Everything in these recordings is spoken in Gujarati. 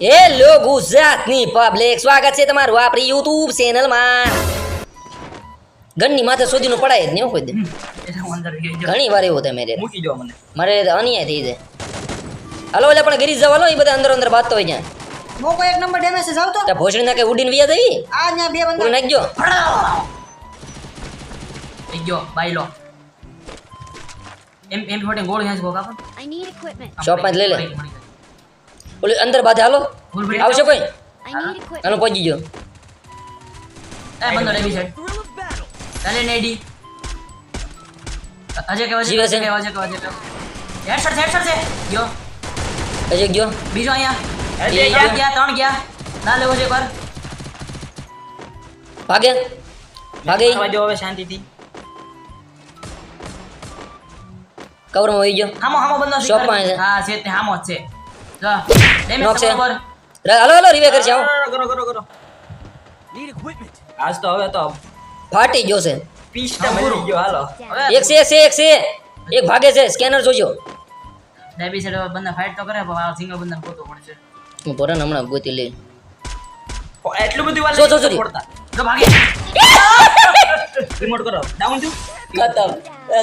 હેલો ગુજરાતની પબ્લિક સ્વાગત છે તમારું આપણી યુટ્યુબ ચેનલમાં ગણની માથે સુધીનું પડાય જ નહીં કોઈ દે. જો. ઘણી વાર એવું થાય મેરે મૂકી દો મને. મારે અન્યાય થઈ જાય. હલો એટલે પણ ગીરી જવાનો એ બધા અંદર અંદર બાતતો હોય ત્યાં. મોકો એક નંબર ડેમેજ છે જાવ તો. ત્યાં ભોસડી નાખે ઉડીને વિયા દેવી આ ન્યા બે બંદર બંદા નાખજો. થઈ ગયો બાઈ લો. એમ એમ ફોટે ગોળ હેંચ ગોળ પણ આઈ નીડ ઇક્વિપમેન્ટ શોપમાં જ લઈ લે. મળી ગઈ, મળી ગઈ. ઓલી અંદર બાધે હાલો ફૂલ ભરી આવશે કોઈ I need equipment. હાલો પહોંચી ગયો એ બંધો ડેબી સાઈડ ચાલે નેડી અજય કે જીવે અજય છે. કે અજય કે અજય કે હેડશોટ હેડશોટ છે ગયો હજી ગયો બીજો અહીંયા એ ત્રણ ગયો. ગયા ત્રણ ગયા ના લેવો છે પર ભાગે ભાગે ઈ. દો હવે શાંતિથી કવરમાં વહી ગયો હામો હામો બંધો Shop માં છે. હા છે તે હામો જ છે જો ડેમેજ છે. હાલો હાલો રિવે કરશે આવો કરો કરો કરો આજ તો હવે તો ફાટી ગયો છે પીસ્ટા મળી ગયો હાલો એક ભાગે છે સ્કેનર જોજો ડેબી સાઈડ બંદા ફાઇટ તો કરે પણ આ સિંગલ બંદા ગોતવો પડશે હું પોરાને હમણાં ગોતી લઈ એટલું બધું વાર જો, જો, જો, ભાગે રિમોટ કરો ડાઉન ટુ ખતમ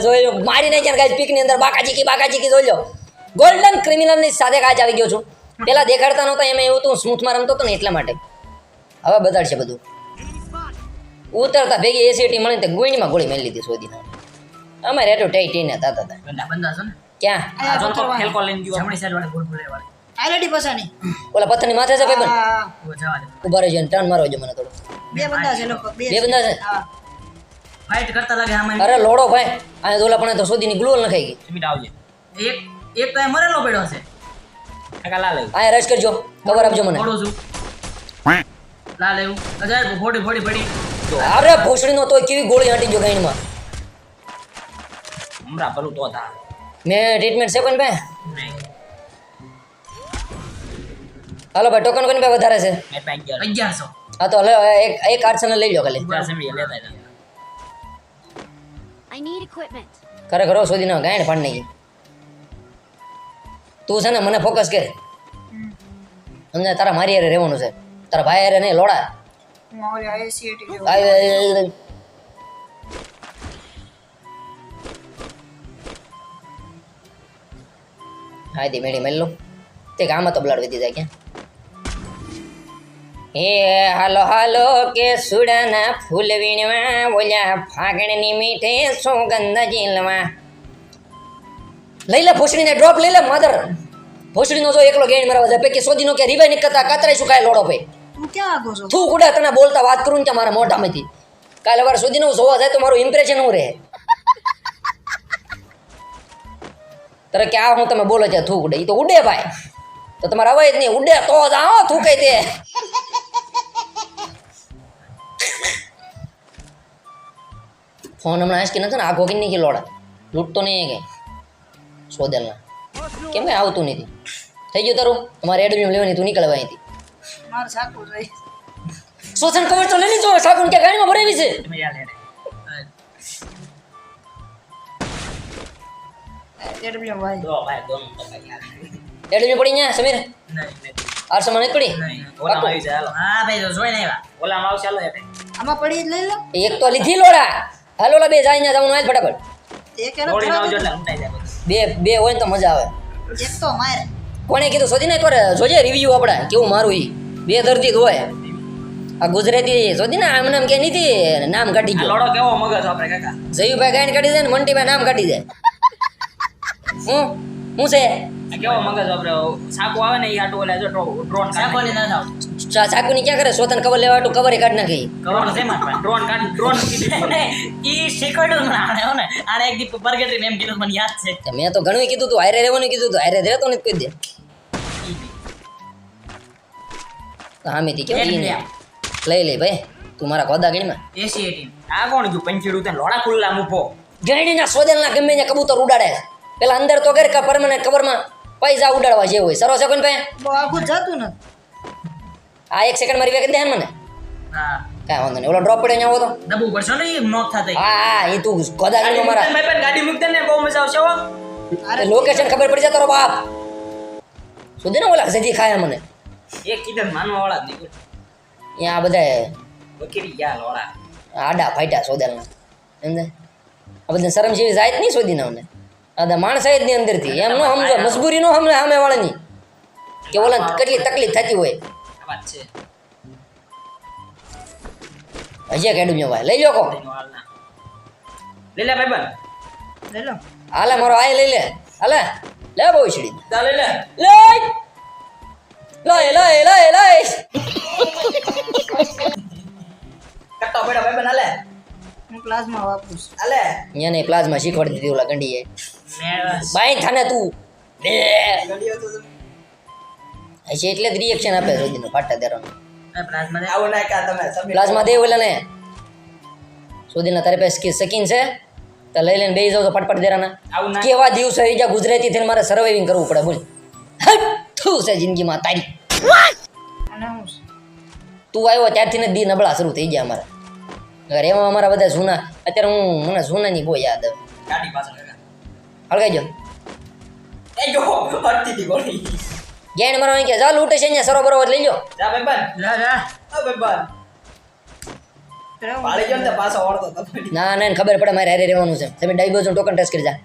જોઈ લો મારી નાખ્યા ગાઈસ પીકની અંદર બાકાજી કી બાકાજી કી જોઈ લો ગોલ્ડન ક્રિમિનલની સાથે કાચ આવી ગયો છું પેલા દેખાડતા નહોતા એમાં એવું હતું સ્મૂથમાં રમતો હતો ને એટલા માટે. હવે બતાડશે બધું. ઉતરતા ભેગી એસીટી મળી તે ગુઈણીમાં ગોળી મેલી લીધી શોધી અમારે રેટો ટાઈ ટીને તાતા હતા બંદા બંદા છે ને? ક્યાં? જોન પથ્થર હેલ કોલ લઈને ગયો. જમણી સાઈડ વાળી ગોળ ફૂલે વાળી આઈલેડી પસાની ઓલા પથ્થરની માથે છે ભાઈ બન ઊભા રહેજો ટર્ન મારો જો મને થોડો. બે બંદા છે લોકો બે બંદા છે? હા. ફાઇટ કરતા લાગે આમાં અરે લોડો ભાઈ આ દોલા પણ તો સોદીની ગ્લુઅલ નખાઈ ગઈ. મિનિટ આવજે. એક એક તો મરેલો પડ્યો છે કાકા આ રશ કરજો. ખબર આપજો મને. થોડું છું. લા આવ્યું અજાય ફોડી ફોડી પડી અરે ભોસડીનો તો કેવી ગોળી હાંટી ગાઈનમાં હમરા ભલું તો થા મે ટ્રીટમેન્ટ સેકન્ડ બે ભાઈ. હાલો ભાઈ ટોકન કોની ભાઈ વધારે છે? અગિયારસો. હા તો લે એક એક આર્ટસને લઈ લો ખાલી. હતા. I need equipment. ખરેખર હો શોધીને ગાયણ ફાડ નહીં તું છે ને મને ફોકસ કે સમજે તારા મારી હારે રહેવાનું છે. તારા ભાઈ હારે નહીં લોડા. હું ઓલી દી મેળી મેલ લો. તે આમાં તો બ્લડ વધી જાય ક્યાં? હે હાલો હાલો કે સુડાના ફૂલ વીણવા ઓલ્યા ફાગણની મીઠે સોગંધ ઝીલવા. લઈ લે ભૂસડીને ડ્રોપ લઈ લે મધર ભૂસડીનો જો એકલો ગેણ મરાવા જાય પૈકી સોદીનો કે રીવાય નીકળતા કાતરાઈ શું કાંઈ લોડો ભાઈ? તું ક્યાં આગો છો? તું કુડા તને બોલતા વાત કરું ને ત્યાં મારા મોઢામાંથી કાલે વાર સુધી હું જોવા જાય તો મારું ઇમ્પ્રેશન હું રહે. તારે કે આ હું તમે બોલો છે થૂક ઉડે એ તો ઉડે ભાઈ. તો તમારે અવાજ જ નહીં ઉડે તો જ આવો થૂકે તે. ફોન હમણાં આંચકી નથી ને આખો કે નહીં કે લોડા? લૂંટતો નહીં કઈ સોદેલના. કેમ કે આવતું નથી? થઈ ગયું તારું? અમારે એડમિન લેવાની તું નીકળવા અહીંથી. મારે સાકું જોઈ શોષણ કવર તો લઈ લીધો સાબુન કે ગાડીમાં ભરાવી છે. ભાઈ. દો ભાઈ દો પડી ન્યા સમીર? નહીં નહીં. આર સમાન જ પડી ઓલામાં આવી જાય હાલો. હા ભાઈ તો જોઈને ઓલામાં આવશે હાલો આમાં પડી લઈ લો. એક તો લીધી લોડા. હાલો બે જાય ને જવાનું ફટાફટ. એક એનો દોડીને ખરાબ આવજો એટલે લૂંટાઈ જાય બધું. બે બે હોય ને તો મજા આવે. એક તો માર કોણે કીધું શોધી ને એકવાર જોજે રિવ્યુ આપડા કેવું મારું ઈ. બે દર્દી હોય. આ ગુજરાતી શોધી ને આમ નામ કે નથી નામ કાઢી ગયો. લોડો કેવો મગજ આપણે કાકા? જયુભાઈ ગાયન કાઢી દે ને મંટીભાઈ નામ કાઢી દે. હું? હું છે? કેવો મગજ આપણે? સાકો આવે ને ઈ આટો ઓલા જો ડ્રોન સાકો ની ના ચા ચાકુની ક્યાં કરે? સોતન કવર લેવા તો કવરે કાઢ નાખી. કવર છે માં ડ્રોન કાઢ ડ્રોન ઈ શીખવાડ્યું મને આને હો ને. આને એક દીપ બર્ગેટરી એમ કીધું મને યાદ છે. મેં તો ઘણું કીધું તું હારે રહેવાનું કીધું તું. હારે રહેતો નથી કહી દે હામી થી કેવું. લઈ લે ભાઈ. તું મારા કોદા ગણીમાં એસી એટીન. આ કોણ ગયું? પંચીડું તને લોડા ખુલ્લા મૂકો. ગણીના સોદેલના ગમે ત્યાં કબૂતર ઉડાડે પેલા અંદર તો કરે કે પરમાનન્ટ કવરમાં પૈસા ઉડાડવા જેવું હોય. સરો છે ભાઈ બહુ આગું જતું નથી. આ એક સેકન્ડ મારી વેકન દે મને હા. કાંઈ વાંધો નહીં. ઓલો ડ્રોપ પડે અહીંયા આવો તો દબવું પડશે ને ઈ નોક થતા હા હા એ તું કોદા ગણીમાં મારા ગાડી મૂકતે ને બહુ મજા આવશે હો. અરે લોકેશન ખબર પડી જાય તારો બાપ. સુધી ને ઓલા જજી ખાય મને? એ કીધું માનવા વાળા નહીં અહીંયા આ બધા વકીરી ગયા લોડા. આડા ફાટ્યા સોદેલના સમજે આ બધા શરમ જેવી જાય જ નહીં શોધીને અમને. આ માણસ જ અંદર અંદરથી. એમ નો સમજો મજબૂરી નો સમજે સામે વાળાની કે ઓલા કેટલી તકલીફ થતી હોય. આ વાત છે. હજી ભાઈ લઈ લો કો લઈ લે ભાઈ બન લઈ લો. હાલે મારો આય લઈ લે. હાલે. લે બહુ તા લઈ લે. લે લઈ લઈ લઈ લઈ. કટો કટ્ટો ભાઈ બન હાલે. હું ક્લાસમાં વાપરું હાલે. અહીંયા ને પ્લાઝમા શીખવાડી દીધી ઓલા ગંડીએ. બાઈ થાને તું. બે. તો હશે એટલે જ રિએક્શન આપે રોજીનો ફાટા દેરાનો પ્લાઝમા આવું ના કા તમે પ્લાઝમા દે ઓલા ને. સુધીના તારે પાસે સ્કી- સકીન છે. તો લઈ લઈને બેસી જાવ તો ફટફટ દેરાના. આવું ના. કેવા દિવસ આવી જા ગુજરાતી થઈને મારે સર્વાઈવિંગ કરવું પડે બોલ. થયું છે જિંદગીમાં તારી. છે? તું આવ્યો ત્યારથી ને દી નબળા શરૂ થઈ ગયા અમારા. અગર એમાં અમારા બધા જૂના. અત્યારે હું મને જૂનાની બહુ યાદ આવે. હળગાઈ એ જો હટતી હતી ગોળી. ગેણ મારો અહીં કે જા ઉઠે છે અહીંયા સરો બરોબર લઈ લ્યો. જા ભાઈબંધ જા જા. આ ભાઈબંધ પાળી જો ને પાછો ઓળતો ના ના ખબર પડે મારે હારે રહેવાનું છે. તમે ડાઈબોઝનું ટોકન ટેસ્ટ કરી જા.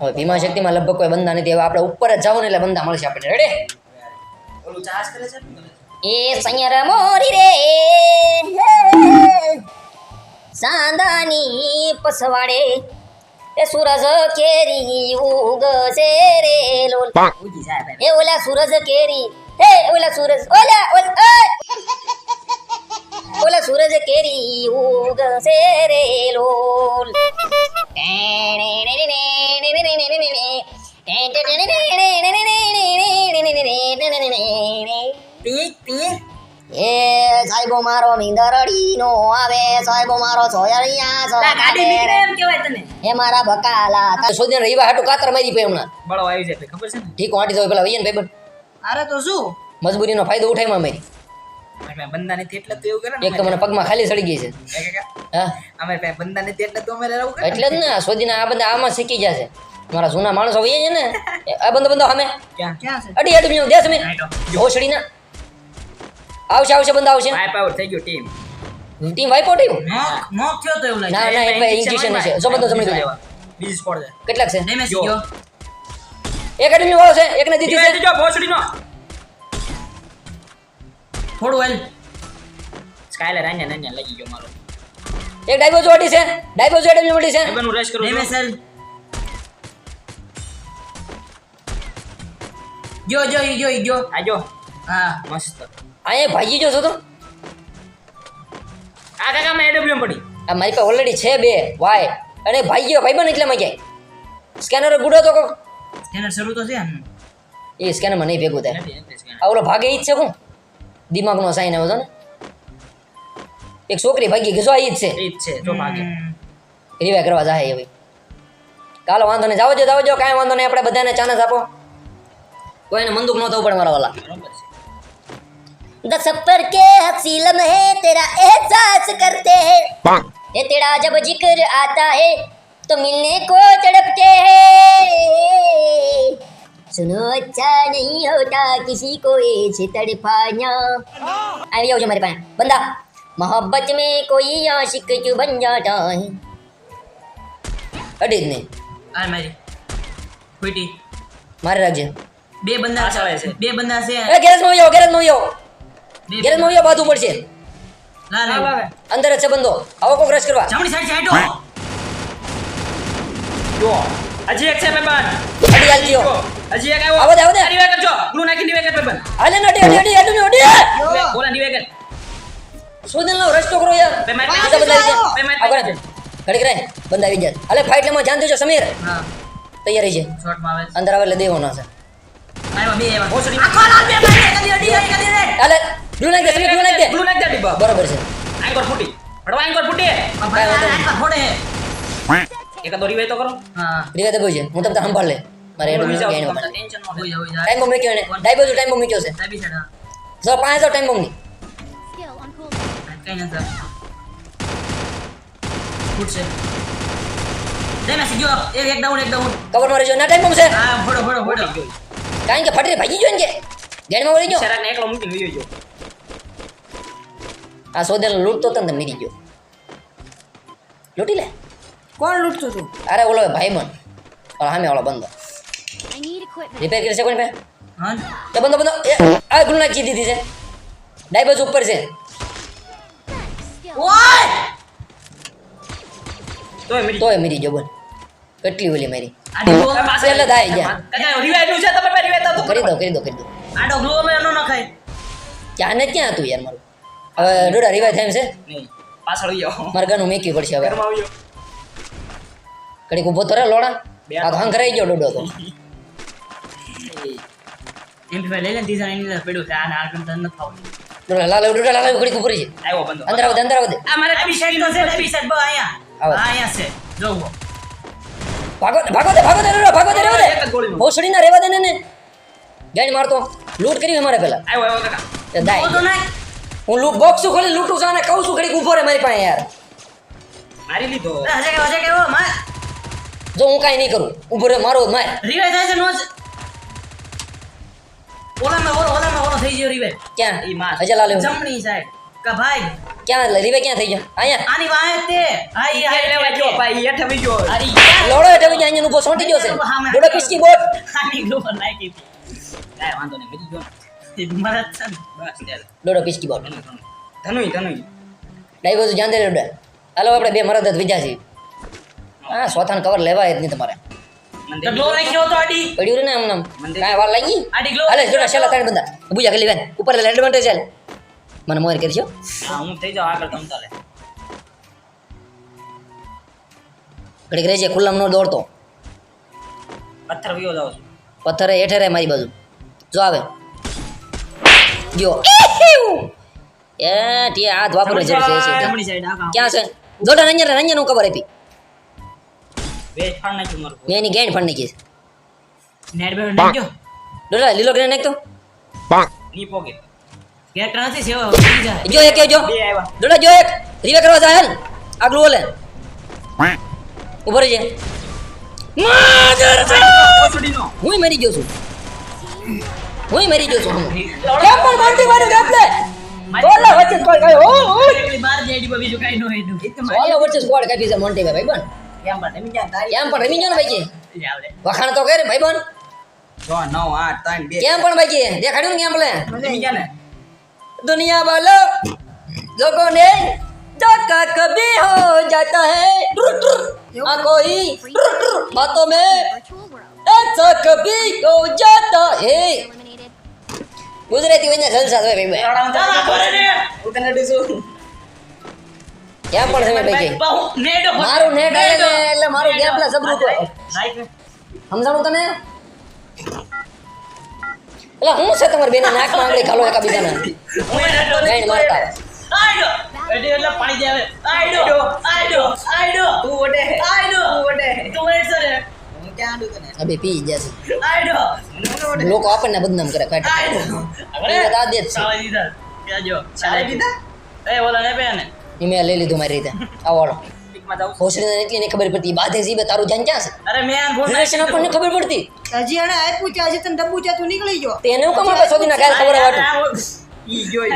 હવે ભીમા શક્તિમાં લગભગ કોઈ બંદા નથી. હવે આપણે ઉપર જ જાવ ને એટલે બંદા મળશે આપણે રેડી ઓલું ચાર્જ કરે છે એ સંયર મોરી રે. સાંદાની પસવાડે એ સૂરજ કેરી ઉગશે રે લોલ. એ ઓલા સૂરજ કેરી. એ ઓલા સૂરજ. ઓલા ઓલા સૂરજ કેરી ઉગશે રે લોલ. Tick tick. એ સાહેબો મારો મીંદરડી નો આવે સાહેબો મારો સોયરિયા ગાડી નીકળે એમ કહેવાય તને. એ મારા બકાલા સોદીને રહીવા હાટુ કાતર મારી પે હમણાં. બળો આવી જાય ખબર છે ને? ઠીક વાટી દો પેલા વૈયન ભાઈ અરે તો શું? મજબૂરીનો ફાયદો ઉઠાઈમાં મારી. અમારી બંદા નથી એટલે તો એવું કરે ને એક તો મને પગમાં ખાલી સડી ગઈ છે. હા અમે પાસે બંદા નથી એટલે તો અમે રહેવું કરે એટલે જ ને સોદીના આ બધા આમાં શીખી જશે મારા જૂના માણસો વૈયા છે ને આ બંદો બંદો અમે ક્યાં? ક્યાં છે? અડી અડી મ્યો દેસ મે રાઈટો. ના આવશે આવશે બંધ આવશે. વાઇપ આઉટ થઈ ગયો ટીમ ટીમ વાઇપ આઉટ આવ્યું નોક થયો તો એવું ના, ના, એ ઇન્જેક્શન injection છે. જો જમણી બાજુ. બીજી સ્કોર છે. કેટલાક છે? ડેમેજ ગયો એક એડમી વાળો છે. એકને જીતી છે. છે ભોસડી નો થોડું હેલ સ્કાયલર આને નાન્યા લાગી ગયો મારો. એક ડાઈબો જોડી છે. ડાઈબો જોડી એડમી મળી છે. એબનું રશ કરું ડેમેજ હેલ જો જો જો જો. આજો જો. હા. મસ્ત. અહીંયા ભાગી જો છો તો. આ કાકામાં એડબ્લ્યુએમ પડી. આ મારી પાસે ઓલરેડી છે બે વાય. અને ભાઈ ગયો ભાઈ બન એટલે માં ક્યાંય સ્કેનર ગુડો તો કોક. સ્કેનર શરૂ તો છે એ સ્કેનરમાં નહીં ભેગું થાય. આ ઓલો ભાગે ઈ જ છે કોણ? દિમાગનો સાઈન આવ્યો હતો ને. એક છોકરી ભાગી ગઈ જો આ ઈ જ છે. ઈ જ છે જો ભાગે. રિવાય કરવા જાય હવે કાલો વાંધો નહીં જાવજો જો જાઓ જો કાંઈ વાંધો નહીં આપણે બધાને ચાન્સ આપો. કોઈને મંદુક ન થવું પડે મારા વાલા બરાબર છે. दस पर के हसी लम्हे तेरा एहसास करते हैं। ये तेरा जब ज़िक्र आता है तो मिलने को तड़पते हैं। सुनो अच्छा नहीं होता किसी को ऐसे तड़पाना। अरे हो जो मेरे पास बंदा मोहब्बत में कोई आशिक क्यों बन जाता है। अरे इतने अरे मेरी। हुईटी मारे राजे बे बंदा अच्छा वैसे बे बंदा से अरे गैरस मूवी हो गैरस मूवी બે ગેરેજમાં આવી જાઓ બાથું પડશે લા લા અંદર છે બંદો. આવો કોક રશ કરવા. જમણી સાઈડ સાઈડ જો. હજી એક છે મેબાન અડી હાલ ગયો હજી એક આવ્યો. આવો દે, આવો દે. રિવે કરજો ગ્લુ નાખી રિવે કર મેબાન હાલે નડી અડી અડી અડી અડી. જો. ઓલા રિવે કર શોધન લાવ રસ્તો કરો યાર. બે મારી બીજા બધા આવી જાય બે મારી આગળ ઘડી રહે. બંધ આવી જાય હાલે ફાઇટ લેમાં જાન દેજો સમીર. હા. તૈયારી છે. શોટમાં આવે અંદર આવે એટલે દેવાનો છે. આવ્યો બે આવ્યા. આખો લાલ બે મારી અડી અડી અડી અડી. હાલે. બ્લુ નાખ દે બ્લુ નાખ દે. બ્લુ નાખ દે ડીબા બરોબર છે. એન્કર ફૂટી. હડવા એન્કર ફૂટી વાંધો નહીં. ફોડે એક તો રિવે તો કરો. હા. રીવા દે છે હું તમને સંભાળ લે. મારે એડો ગેણો ટેન્શન ન હોય હોય ટાઈમ બોમ્બ મૂક્યો ને ડાઈ બાજુ ટાઈમ બોમ્બ મૂક્યો છે. ડાબી સાઈડ હા. જો પાંચ ટાઈમ બોમ્બની Skill on cooldown. કઈ નથી ફૂટશે ગયો એક એક ડાઉન એક ડાઉન કવરમાં રહેજો. ના ટાઈમ બોમ્બ છે. હા ફોડો ફોડો ફોડો. કારણ કે ફટરી ભાગી ગયો ને કે? ગેણમાં વળી ગયો? શરાકને એકલો મૂકીને ગયો. આ સોદેલ લૂંટતો હતો ને તો મરી ગયો. લૂંટી લે કોણ લૂંટતું તું અરે ઓલો ભાઈ બન સામે ઓલો બંદો રિપેર કરી છે કોની ભાઈ? હા. એ બંદો બંદો એ આ ગુલ નાખી દીધી છે. ડાઈબસ ઉપર છે. ઓય! તોય મરી તોય મરી ગયો બોલ. કેટલી ઓલી મારી? એટલે દાઈ ગયા. રિવાઇવ છે તમે રિવાઇવ કરી દો કરી દો કરી દો. આડો ગ્લો મે નો નખાય. ક્યાં ને ક્યાં હતું યાર મારું? હવે ડોડા રિવાઈ થાય છે? નહીં પાછળ ગયો મારે ગાનું મેકી પડશે હવે. ઘડીક ઊભો તો રે લોડા. આ તો હંકરાઈ ગયો ડોડો તો. એમ્પ્લીફાયર લઈ લે ડિઝાઇનની પડ્યું છે. આને આગળ તન થવું ડોડા લાલ ડોડા લાલ ઘડીક ઉપર છે આવ્યો બંધો. અંદર આવો અંદર આવો આ મારે શર્ટ નો છે ટી બો અહીંયા. આવો. હા અહીંયા છે. જોવો. ભાગો ભાગો દે ભાગો દે ડોડા ભાગો દે રેવા દે. ભોસડી ના રેવા દે ને ગાડી મારતો. લૂંટ કરી મારે પેલા આવ્યો આવ્યો કાકા. એ દાય. તો નાય હું લૂટ બોક્સ ખોલી લૂંટું છું અને કહું છું ઘડીક ઊભો રે મારી પાસે યાર. મારી લીધો. હજે કે હજે કે ઓ માર. જો હું કાઈ નહીં કરું ઊભો રે મારો માર. રિવાઇવ થાય છે નો ઓલા મે ઓલો ઓલા મે ઓલો થઈ ગયો રિવાઇવ ક્યાં? ઈ માર. હજે લાલે જમણી સાઈડ કા ભાઈ. ક્યાં રીવે ક્યાં થઈ ગયો? અહીંયા. આની વાહે તે. હા ઈ હાઈ લેવા ગયો ભાઈ હેઠ આવી ગયો. અરે લોડો એટલે બીજા અહીંયા ઊભો સોંટી ગયો છે. બોડો પિસ્કી બોટ. આની ગ્લો પર નાખી હતી. કાંઈ વાંધો નહીં મરી ગયો ને. એ મારા જ છે ને બસ ત્યારે ડોડો પિસ્કી બોટ ધનુઈ ધનુઈ ડાઈ બાજુ જાન દે ડોડા હાલો આપણે બે મરદ વિજા છે હા સોથાન કવર લેવાય જ નહીં તમારે તો ગ્લો તો આડી પડ્યું રે ને આમ કાંઈ વાર લાગી આડી ગ્લો હાલે જોડા છેલ્લા ત્રણ બંદા બુજા ખાલી બેન ઉપર લે એડવાન્ટેજ ચાલ મને મોર કરશો હા હું થઈ જાઉં આગળ તમ ચાલે ઘડીક રહેજે ખુલ્લામ નો દોડતો પથ્થર વિયો જાઉં છું પથ્થરે હેઠે રે મારી બાજુ જો આવે જો. એ ટી હાથ વાપરો છે છે. ક્યાં છે? જોડા રંજન રંજન હું ખબર આપી. મેં એની ગેંડ ફંડ નાખી નેટ બેડ નાખ્યો ડોડા લીલો ગ્રેન નાખતો ની પોકે. કેરેક્ટર નથી સેવા જો એક જો. બે ડોડા જો એક. રીવે કરવા જાય હેલ. આગળ ઓલે. ઊભો રહેજે. ઓસડીનો હું મરી ગયો છું. હું મરી ગયો છું હું. કેમ પણ મારતી મારું કેમ લે ઓલા વચ્ચે સ્કોડ કાઢ્યો ઓ ઓ એકલી બાર જ આઈડી પર બીજું કાંઈ નો હેડું ઓલા વચ્ચે સ્કોડ કાઢી છે મોન્ટી ભાઈ ભાઈ કેમ પણ તમે ક્યાં તારી કેમ પણ રમી ગયો ને ભાઈ આવડે વખાણ તો કરે ભાઈ બન છ નવ આઠ ત્રણ બે કેમ પણ ભાઈ દેખાડ્યું ને કેમ પ્લે તમે ક્યાં ને दुनिया वालों लोगों ने धोखा कभी हो जाता है ट्रुर, ट्रुर, हाँ कोई ट्रुर, ट्रुर, बातों में Virtual world. ऐसा कभी हो जाता है Eliminated. ગુજરાતી વંજા જલસા હોય ભાઈ ને ક્યાં પણ તમે ભાઈ મારું નેટ આવે એટલે મારું ગેપ પ્લે સબરું તો સમજાણું તને? એટલે હું છે તમારી બેને નાકમાં આંગળી ઘાલો એકા બીજાના હું નેડો ગાઈડ મારતા આઈડો એટલે એટલે પાણી જાવે આઈડો આઈડો આઈડો તું ઓડે આઈડો તું વડે તું એડ સરે અબે પી જશે લોકો આપણને બદનામ કરે કાટ આ દે છે. ને મેં લઈ લીધું મારી રીતે. આવો પીકમાં એટલી નહીં ખબર પડતી. બાધે તારું ધ્યાન ક્યાં છે? અરે મેં આ ભૂલ આપણને ખબર પડતી. હજી એને આપ્યું છે હજી તને ડબ્બુ છે તું નીકળી ગયો. તે એને હું કમાડે સોદીના ગાલ ખબર વાટું ઈ જોઈ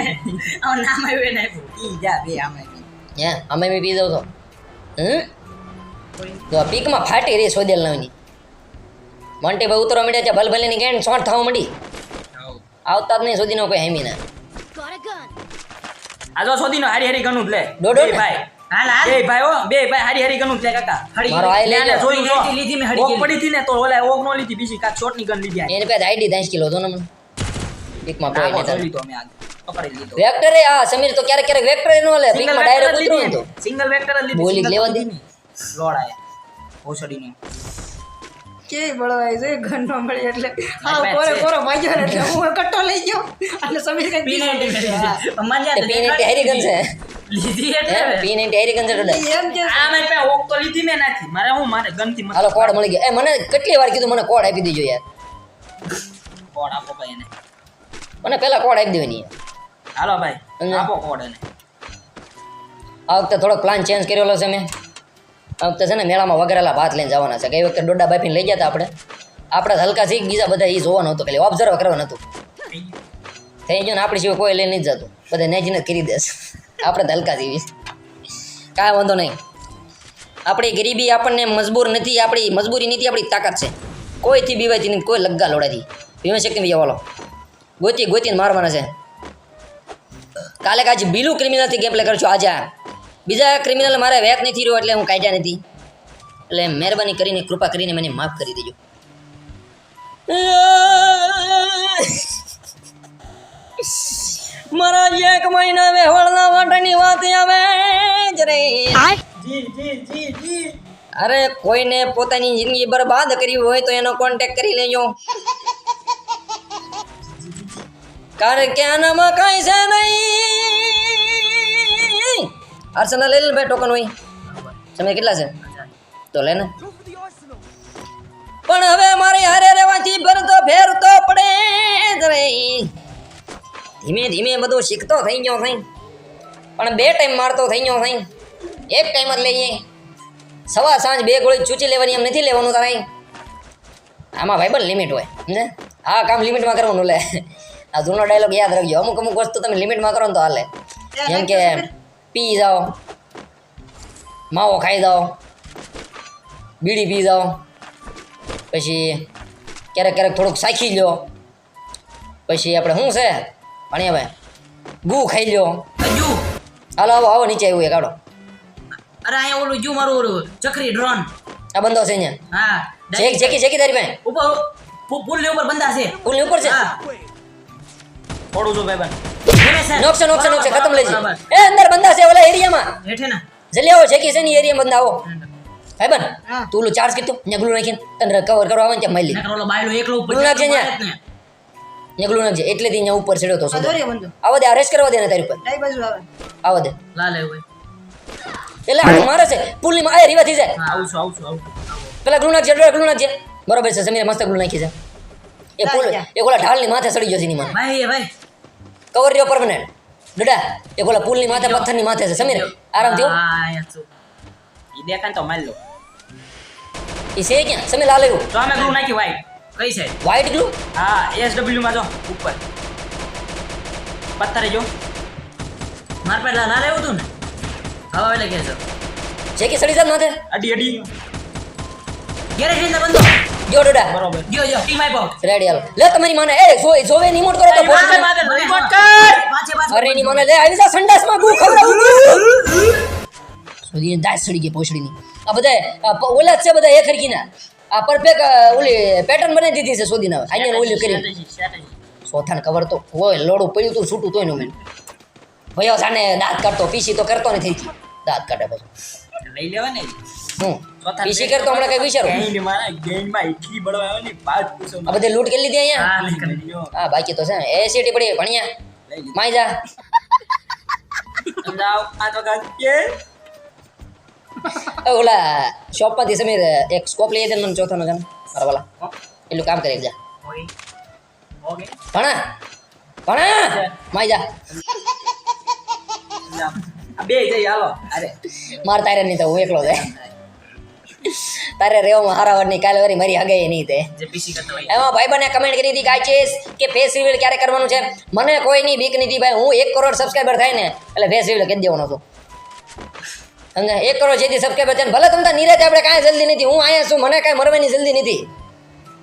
આ નામ આવ્યું એને. ઈ જા બે આમે હે અમે બી પી દઉં તો. હમ? તો પીકમાં ફાટી રહી સોદેલ નાવની મોન્ટી ભાઈ ઉતરવા માંડ્યા છે ભલ ભલેની ગેંડ શોર્ટ થવા મળી આવતા જ નહીં સોદીનો કોઈ હેમી ના Got a આ જો સોદીનો હારી હારી ગનું જ લે દોડો ભાઈ. હાલ હાલ. બે ભાઈ હો બે ભાઈ હારી હારી ગનું જ લે કાકા. હરી મારો આઈ લઈ જોઈ જો. લીધી મે હરી પડી હતી ને તો ઓલા ઓગ નો લીધી બીજી કાક શોટની ગન લીધી આ એની આઈડી દાંશ કિલો હતો ને મને. પીકમાં કોઈ નાખો લીધો મે આજ. પકડી લીધો. વેક્ટર એ આ સમીર તો ક્યારેક ક્યારેક વેક્ટર નો લે ડાયરેક્ટ ઉતરું તો. સિંગલ વેક્ટર જ લીધી બોલી લેવા દે. લીધી ની. લોડાય ઓસડીનો કેવી બળવાય છે? ઘર નો મળી એટલે. હા કોરો કોરો ભાગ્યો ને એટલે હું કટ્ટો લઈ ગયો. અને સમીર કઈ પીને બીજો નાઇન્ટી મજા તે પી નાઇન્ટી ગન છે. લીધી એટલે પીને નાઇન્ટી ગન છે એટલે. એમ કે આ મેં પે ઓક તો લીધી મે નથી મારે હું? મારે ગનથી હાલો કોડ મળી ગયો એ મને કેટલી વાર કીધું મને કોડ આપી દેજો યાર. કોડ આપો ભાઈ એને. મને પહેલા કોડ આપી દેવાની. હાલો ભાઈ આપો કોડ એને. આ વખતે થોડો પ્લાન ચેન્જ કરેલો છે મેં. આ વખતે છે ને મેળામાં વગરેલા ભાત લઈને જવાના છે. ગઈ વખતે ડોડા બાફીને લઈ ગયા હતા આપણે. આપણે હલકા શીખ બીજા બધા એ જોવાનું હતું ખાલી ઓબ્ઝર્વ કરવાનું હતું. થઈ ગયું ને આપણી સિવાય કોઈ લઈને નહીં જતું. બધા નેજીને કરી દેશે આપણે હલકા જીવી કાંઈ વાંધો નહીં. આપણી ગરીબી આપણને મજબૂર નથી, આપણી મજબૂરી નથી, આપણી તાકાત છે. કોઈથી બીવાયથી નહીં કોઈ લગ્ગા લોડાથી ભીમા શક્તિ બીજા વાલો ગોતી ગોતીને મારવાના છે. કાલે કાજ બીલું ક્રિમિનલથી ગેમ પ્લે કરશું? આજે. બીજા ક્રિમિનલ મારે વેક નથી રહ્યો એટલે હું કાયદા નથી. એટલે મહેરબાની કરીને કૃપા કરીને મને માફ કરી દેજો. મારા એક મહિના વેહવળના વાટાની વાત આવે જ રે. જી જી જી જી. અરે કોઈને પોતાની જિંદગી બરબાદ કરવી હોય તો એનો કોન્ટેક્ટ કરી લેજો. કારણ કે આનામાં કાંઈ છે નહીં. આર્સેનલ લઈ લે ભાઈ ટોકન હોય. સમય કેટલા છે? તો લે ને. પણ હવે મારે હારે રહેવાથી ભરતો ફેરતો પડે જ રે. ધીમે ધીમે બધું શીખતો થઈ ગયો થઈ. પણ બે ટાઈમ મારતો થઈ ગયો થઈ. એક ટાઈમ જ લઈએ. સવાર સાંજ બે ગોળી ચૂચી લેવાની એમ નથી લેવાનું તારે. આમાં ભાઈ પણ લિમિટ હોય સમજે આ કામ લિમિટમાં કરવાનું લે. આ જૂનો ડાયલોગ યાદ રાખજો. અમુક અમુક વસ્તુ તમે લિમિટમાં કરો ને તો હાલે. જેમ કે પી જાઓ માવો ખાઈ જાઓ બીડી પી જાઓ પછી ક્યારેક ક્યારેક થોડુંક સાખી લ્યો. પછી આપણે શું છે? ભાઈ ગુ ખાઈ લ્યો. જુ હાલો આવો આવો નીચે એક આડો અરે અહીંયા ઓલું જુ મારું ઓલું ચક્રી ડ્રોન. આ બંધો છે અહીંયા. હા જેકી જેકી જેકી તારી પાસે? ઉપર પુ- પુલની ઉપર બંધા છે. પુલની ઉપર છે? થોડું જો ભાઈ નોકશે નોકશે નોકશે ખતમ લઈ એ અંદર બંદા છે ઓલા એરિયામાં હેઠે ના. જલ્દી આવો જેકી છે ને એરિયામાં બંદા આવો. ભાઈ બન તું ઓલું ચાર્જ કીધું ને ગ્લુ નાખીને તને કવર કરવા આવે ને ત્યાં મળી ઓલો બાયલો એકલો ઉપર નાખજે. ત્યાં. ગ્લુ નાખજે એટલેથી અહીંયા ઉપર ચડ્યો તો આવા દે અરેસ્ટ કરવા દે ને તારી ઉપર. આવે. આવા દે. લાલ. એટલે આ મારે છે પુલની માં આ રીવા થઈ જાય. આવું છું આવું છું આવું પેલા ગ્લુ નાખજે ગ્લુ નાખજે. બરોબર છે સમીર મસ્ત ગ્લુ નાખી છે એ પુલ એ ઓલા ઢાલની માથે સડી ગયો છે ની માં ભાઈ ભાઈ. કવર રહ્યો પરમનેન્ટ ડડા એ બોલા પુલની માથે પથ્થરની માથે છે સમીર આરામ થયો ઈ દેખાય ને તો મારી લો ઈ છે ક્યાં સમીર લાલ આવ્યું તો અમે ગ્લુ નાખી વાઈટ કઈ છે વાઈટ ગ્લુ હા એસડબલ્યુ માં જો ઉપર પથ્થર જો માર પર લાલ આવ્યું તું ને હવે એટલે કે છે છે કે સડી જાત માથે અડી અડી ગેરેજ બંધો જો ડડા. બરોબર. જો જો ટીમ આઈ પાઉટ રેડી હાલ. લે તમારી મને. એ જોઈ જોવે ની મોટ કરો તો પોસ્ટ રિમોટ કર! પાછે પાછે. અરે ની મને લે આવી જા સંડાસમાં ગુ ખવડાવું સુધી દાસ સડી ગઈ પોછડીની. આ બધા આ પ- ઓલા છે બધા એક ખરકીના આ પરફેક્ટ ઓલી પેટર્ન બનાવી દીધી છે સોદીના. આને ઓલી કરી. સોથાને કવર તો હોય લોડું પડ્યું તું છૂટું તોય નો મેં. ભયો સાને દાંત કાઢતો પીસી તો કરતો નથી. દાંત કાઢે પછી. લઈ લેવા ને હું પીસી કરતો હમણાં કઈ વિચારો. ગેઈનમાં ગેઈનમાં એટલી બળવા આવે ને પૂછો આ બધે લૂટ કરી લીધી અહીંયા? હા લઈ કરી હા. બાકી તો છે. ને એ સીટી પડી ભણ્યા લઈ માઈ જા. જાઓ આ તો ગાજ કે? એ ઓલા શોપમાંથી સમીર એક સ્કોપ લઈ દે મને ચોથો નગર મારા વાલા. એટલું કામ કરી જા. ઓકે ભણા. ભણા. માઈ જા. બે જઈ હાલો. અરે. માર તારે નહીં તો હું એકલો જાય તારે રેવામાં હારાવડની કાલે વરી મારી હગે નહીં તે. એમાં ભાઈ ભાઈબંધે કમેન્ટ કરી હતી ગાઈચીસ કે ફેસ રિવીલ ક્યારે કરવાનું છે? મને કોઈની બીક નથી ભાઈ હું એક કરોડ સબસ્ક્રાઈબર થાય ને એટલે ફેસ રિવીલ કહી દેવાનો છું. સમજે એક કરોડ જેથી સબસ્ક્રાઈબર છે ભલે તમને નિરાતે આપણે કાંઈ જલ્દી નથી હું અહીંયા છું મને કાંઈ મરવાની જલ્દી નથી.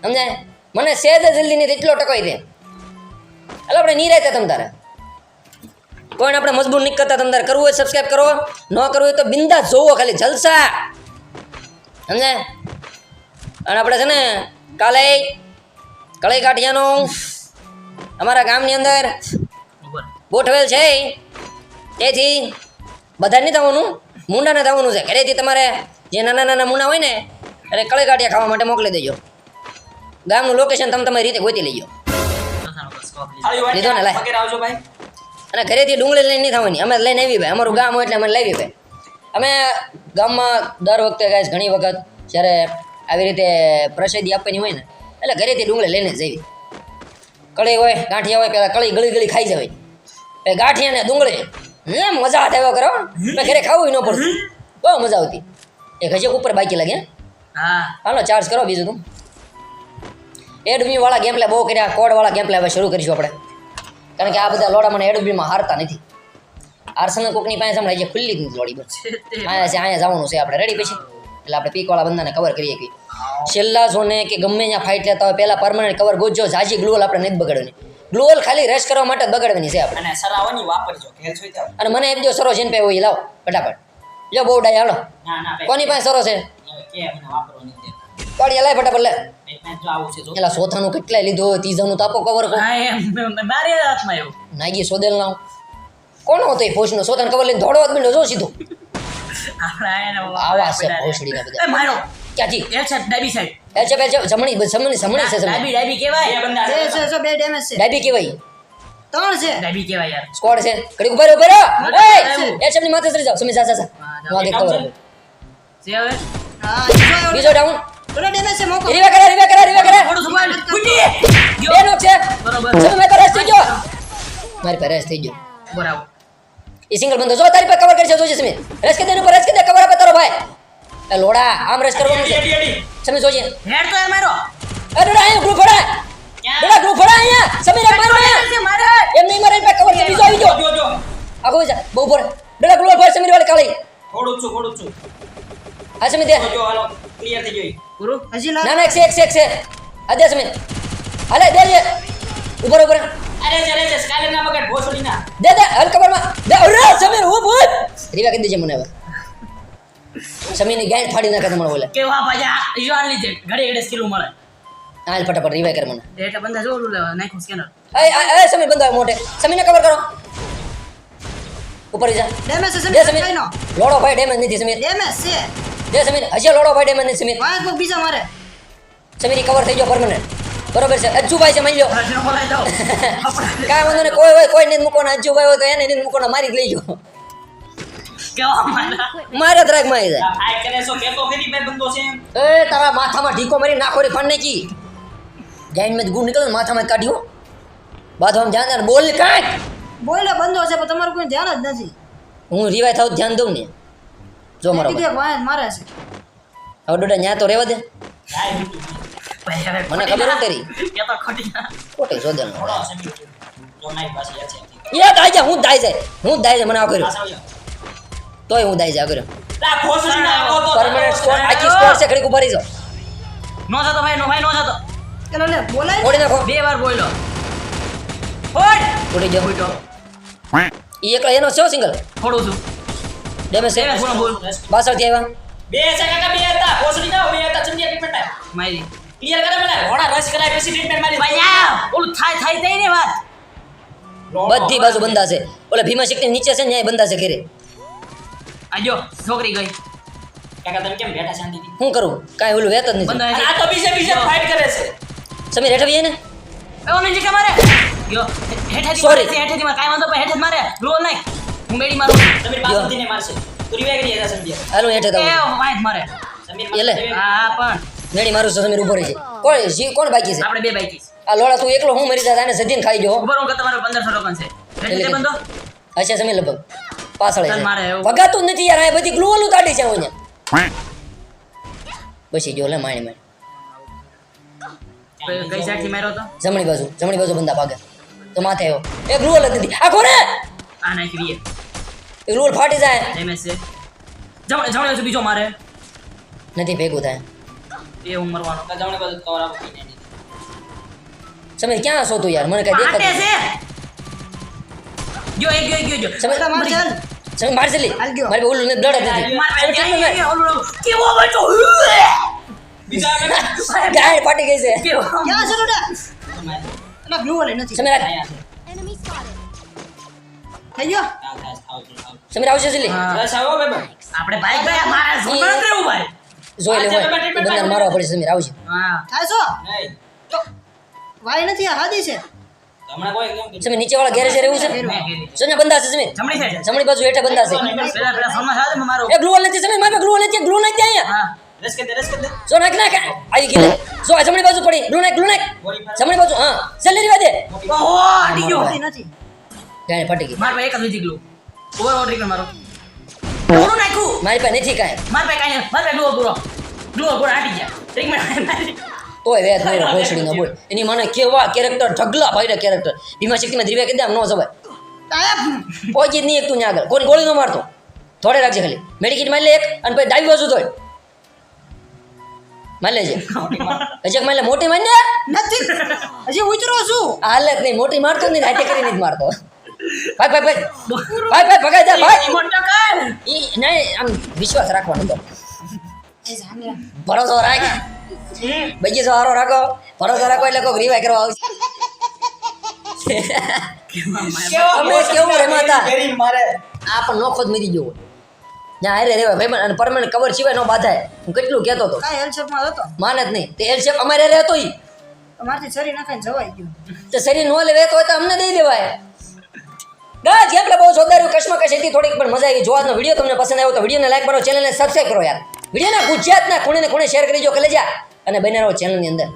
સમજાય મને સેજ જલ્દી નથી એટલો ટકોઈ દે એટલે આપણે નિરાતે તમ તારે. કોઈને આપણે મજબૂર નહીં કરતા તમ તારે કરવું હોય સબસ્ક્રાઈબ કરો. ન કરવું હોય તો બિંદા જોવો ખાલી જલસા. સમજે? અને આપણે છે ને કાલે કળઈ કાઠિયાનું અમારા ગામની અંદર ગોઠવેલ છે તેથી બધા નહીં થવાનું મૂંડાને થવાનું છે. ઘરેથી તમારે જે નાના નાના મૂંડા હોય ને એટલે કળઈ કાઠિયા ખાવા માટે મોકલી દેજો. ગામનું લોકેશન તમે તમારી રીતે ગોતી લેજો. લીધો ને, લાય. અને ઘરેથી ડુંગળી લઈને નહીં થવાની. અમે લઈને આવી ભાઈ. અમારું ગામ હોય એટલે અમે લાવી ભાઈ. અમે ગામમાં દર વખતે ગાઈસ ઘણી વખત જ્યારે આવી રીતે પ્રસિદ્ધિ આપવાની હોય ને એટલે ઘરેથી ડુંગળી લઈને જઈએ. કળી હોય ગાંઠિયા હોય પેલા કળી ગળી ગળી ખાઈ જવાય. એ ગાંઠિયા ને ડુંગળી એમ મજા આવે એવો કરો મેં ઘરે ખાવું ન પડતું. બહુ મજા આવતી. એ ઘજક ઉપર બાકી લાગે હે? હા. હાલો ચાર્જ કરો બીજું તું. એડમી વાળા ગેમ પ્લે બહુ કર્યા કોડ વાળા ગેમ પ્લે હવે શરૂ કરીશું આપણે. કારણ કે આ બધા લોડા મને એડમીમાં હારતા નથી. આર્સનલ કોકની પાસે સંભળાય છે ખુલ્લી જ નથી લોડી બસ. અહીંયા છે અહીંયા જવાનું છે આપણે. રેડી પછી? એટલે આપણે પીકવાળા બંદાને કવર કરીએ કે. છેલ્લા ઝોને કે ગમે ત્યાં ફાઇટ લેતા હોય પહેલાં પરમાનન્ટ કવર ગોજો જાજી ગ્લોલ આપણે નથી બગાડવાની. ગ્લોલ ખાલી રેસ કરવા માટે બગાડવાની છે આપણે. અને સરાવાની વાપરજો ખેલ જોઈ જાવ અને મને એમ જો સરો જેન પે હોય લાવ ફટાફટ. જો બહુ ડાય હાલો. ના ના કોની પાસે સરો છે? કે મને વાપરવાની લાય ફટાફટ લે. એલા ચોથાનું કેટલાય લીધો ત્રીજાનું તાપો કવર મારી હાથમાં એવું નાગી સોદેલ ના કોણ હતો એ ભોજનો? સોતાને કવર લઈને ધોડો આદમી નો જો સીધો. આવા છે ભોસડીના બધા. એ મારો. ક્યાંથી? એલ છે ડાબી સાઈડ એલ છે પેલ છે જમણી જમણી જમણી છે ડાબી ડાબી કહેવાય. એ બંદા બે છે બે ડેમેજ છે. ડાબી કેવાય ત્રણ છે. ડાબી કહેવાય યાર. સ્કોડ છે. એ માથે સરી જાઓ. સમી છે. હવે? હા જો એવડો- બીજો ડાઉન ડેમેજ છે મોકો. રીવે કરે રીવે કરે રીવે કરે થોડું છે. બરોબર. સમી થઈ ગયો. મારી પર રેસ થઈ ગયો. બરાબર. એ સિંગલ બંધો જો તારી પર કવર કરી છે જોજે સમી રેસ કે દે એની ઉપર રેસ કે દે કવર આપે તારો ભાઈ એ લોડા આમ રેસ કરવાનું છે સમી જોજે હેડ તો યાર મારો એ ડોડા અહીંયા ગ્રુપ ફડા ડોડા ગ્રુપ ફડા અહીંયા સમીર એક મારો અહીંયા મારે એમ નહીં મારે પે કવર બીજો આવી ગયો જો જો આગો જા બહુ પર ડોડા ગ્રુપ ફડા સમીર વાળી કાળી થોડું છું થોડું છું આ સમીર દે જો હાલો ક્લિયર થઈ ગઈ પૂરું હજી ના લાગ ના એક છે એક છે એક છે આ દે સમીર હાલે દે દે ઉપર ઉપર અરે ચલે છે સ્કાયલર ના બગાડ ભોસડી ના. દે દે હલમાં. દે અરે સમીર ઓ ભૂત. રીવા કરી છે મને હવે. સમીરની ગાંઠ ફાડી નાખે તમારે બોલે કે વાહ ભાજા યુ આર લીજે ઘડે ઘડે સ્કિલ મળે હાલ ફટાફટ રીવા કર મને. ડેટા બંધા જો ઓલું લેવા સ્કેનર એ એ સમીર બંધા મોટે સમીરને કવર કરો. ઉપર જા. ડેમેજ છે સમીર સમીર. લોડો ભાઈ ડેમેજ નથી સમીર. ડેમેજ છે. દે સમીર હજી લોડો ભાઈ ડેમેજ નથી સમીર. વાંસ બીજા મારે. સમીર કવર થઈ ગયો પરમનન્ટ બરોબર છે. અજ્જુભાઈ છે માની લો કાંઈ વાંધો નહીં કોઈ હોય કોઈ નહીં મૂકો અજ્જુભાઈ હોય તો એને નહીં મૂકો મારી જ લઈ ગયો મારે? જ રાખ મારી જાય કે એ તારા માથામાં ઢીકો મારી નાખો રે ફણ નાખી. ગાઈન મેં ગુણ નીકળ્યો ને માથામાં કાઢ્યો. બાથરૂમ ધ્યાન બોલ ને કાંઈક બોલે બંધો છે પણ તમારું કોઈ ધ્યાન જ નથી. હું રિવાય થાવ ધ્યાન દઉં ને. જો મારો મારે છે. હવે ડોડા ન્યા તો રહેવા દે. મને ખબર નથી કે તો ખોટી ખોટી યાર છે એ દાઈ હું દાઈ જાય હું જ દાઈ જાય મને આ કર્યો. તોય હું દાઈ જાય કર્યો. લા ભોસડી ના આવો તો. પરમનન્ટ સ્કોર આખી સ્કોર છે ઘડીક ઊભા રહી જાઓ નો જતો ભાઈ નો ભાઈ નો જતો. બોલાય નાખો. બે વાર બોલ્યો. એ એકલો એનો છે સિંગલ થોડું છું. ડેમેજ છે. બોલ બોલ. બાસઠથી આવ્યા. બે છે કાકા બે હતા. ભોસડી ના બે હતા. ચમચી ટ્રીટમેન્ટ મારી. ક્લિયર કરે મને ઘોડા રસ કરાય પછી ટ્રીટમેન્ટ મારી ભાઈ ઓલું થાય થાય થઈ ને વાત. બધી બાજુ બંધા છે. ઓલે ભીમા શક્તિ નીચે છે ને બંધા છે ઘેરે. આજો છોકરી ગઈ. કાકા તમે કેમ બેઠા શાંતિથી? શું કરું? કાઈ ઓલું વેત જ નથી. આ તો બીજે બીજે ફાઈટ કરે છે. સમીર હેઠે આવીએ ને? એવો નહીં કે મારે. યો હેઠેથી Sorry. સોરી હેઠે મારે. કાંઈ વાંધો પણ હેઠે જ મારે. ગ્લો નહીં. હું મેડી મારું. સમીર યો. દીને મારશે. તું રિવાઈ કરી જશે સમજ્યા હાલો હેઠે હેઠ એ મારે. સમીર એટલે? હા પણ મેળી મારું છું સમીર ઊભો રહી છે. કોણ જી કોણ બાકી છે? આપણે બે બાઈકી આ લોડા તું એકલો હું મરી જાય આને સદીને ખાઈ જો ઊભો રહો કે તમારો 1500 રોકન છે. એટલે એટલે બંધો? અચ્છા સમીર લગભગ. પાછળ છે. ભગાતું નથી યાર આ બધી ગ્લુ ઓલું કાઢી છે ઓને બસી જો લે માણી માણી. કઈ સાઈડથી માર્યો તો? જમણી બાજુ જમણી બાજુ બંદા ભાગે. તો માથે આવ્યો એ ગ્લુ ઓલ જ નથી. આ કોને? આ નાખી દીએ એ ગ્લુ ફાટી જાય. એમએસ જમણે જમણે બીજો મારે. નથી ભેગું થાય. એ હું મરવાનો જમણે બાજુ કવર આપો સમીર ક્યાં છો તું યાર મને કઈ આટે દેખાતું છે જો એક ગયો એક ગયો જો સમીર માર ચાલ સમીર માર જલ્દી હાલ ગયો. મારી ઓલું બ્લડ જ નથી માર ભાઈ જાય જાય ઓલું કેવો બચો બીજા ગાય ફાટી ગઈ છે કેવો ક્યાં છે લોડા એટલે બ્લુ વાલે નથી સમીર આ- Enemy spotted. થઈ ગયો સમીર આવશે જલ્દી આપણે ભાઈ ભાઈ મારા જોડે કેવું ભાઈ જોઈ લે હોય મારવા પડશે સમીર આવશે હા. થાય છો વાય નથી આ હાદી છે. સમીર નીચે વાળા ગેરેજ રહેવું છે. સોના બંધા છે સમીર જમણી સાઈડ જમણી બાજુ હેઠે બંધા છે. પેલા પેલા સોના સાથે મારો એ ગ્લુઅલ નથી સમીર મારે ગ્લુઅલ નથી ગ્લુ નથી અહીંયા. હા. જો નાખ નાખ. આવી ગઈ. જો આ જમણી બાજુ પડી. ગ્લુ નાખ ગ્લુ નાખ. જમણી બાજુ હા. જલ્દી વાદે દે ઓહો ગયો. નથી. જાય ગાય ગઈ. માર એક જ વીજી ગયું ઓવર ઓવર મારો. પૂરું નાખ્યું. મારી પાસે નથી કાંઈ. માર પાસે કાંઈ માર પાસે ડુઓ પૂરો. ડુઓ પૂરો આટી ગયા. ટ્રીટમેન્ટ ઓય વેત વેદ ભોસડી ભોસડીનો બોલ. એની મને કેવા કેરેક્ટર ઢગલા ભાઈને કેરેક્ટર. ભીમા શક્તિમાં ધ્રીવા કીધા આમ નો જવાય. પહોંચી જ નહીં એક તું ત્યાં આગળ. કોઈ ગોળી નો મારતો. થોડે રાખજે ખાલી. મેડિકિટ મારી લે એક અને પછી ડાબી બાજુ ધોય મારી લેજે. અજક મારી. લે. મોટી મારી ને નથી. હજી ઉતરો છું. હાલત નહીં. મોટી મારતો નહીં હાથે કરીને જ મારતો. ભાઈ ભાઈ ભાઈ. ભાઈ ભાઈ ભગાઈ જા ભાઈ. મોટો કર. ઈ નહીં આમ વિશ્વાસ રાખવાનો તો ભરોસો રાખ. બીજી સવારો રાખો. ભરોસો રાખો એટલે કોઈ રિવાય કરવા આવશે. અમે કેવું રમાતા આ પણ નોખો જ મરી ગયો હારે ભાઈ અને પરમાનન્ટ કવર સિવાય નો બાંધાય. હું કેટલું કહેતો હતો. કાંઈ હેલ્પમાં હતો? માને જ નહીં. તે એલ શેપ અમારે રહેતો ઈ. શરીર નાખાઈને જવાઈ ગયું. તો શરીર નો લેવે તો અમને દઈ દેવાય. ગાજ આપણે બહુ જોરદાર કશ્મકશ હતી, થોડીક પણ મજા આવી. જોવાનો વીડિયો તમને પસંદ આવ્યો તો વિડીયોને લાઈક કરો ચેનલને સબસ્ક્રાઈબ કરો યાર. વિડીયોના ગુજરાતના ખૂણે ખૂણે શેર કરી જો કલેજા અને બને રહો ચેનલની અંદર.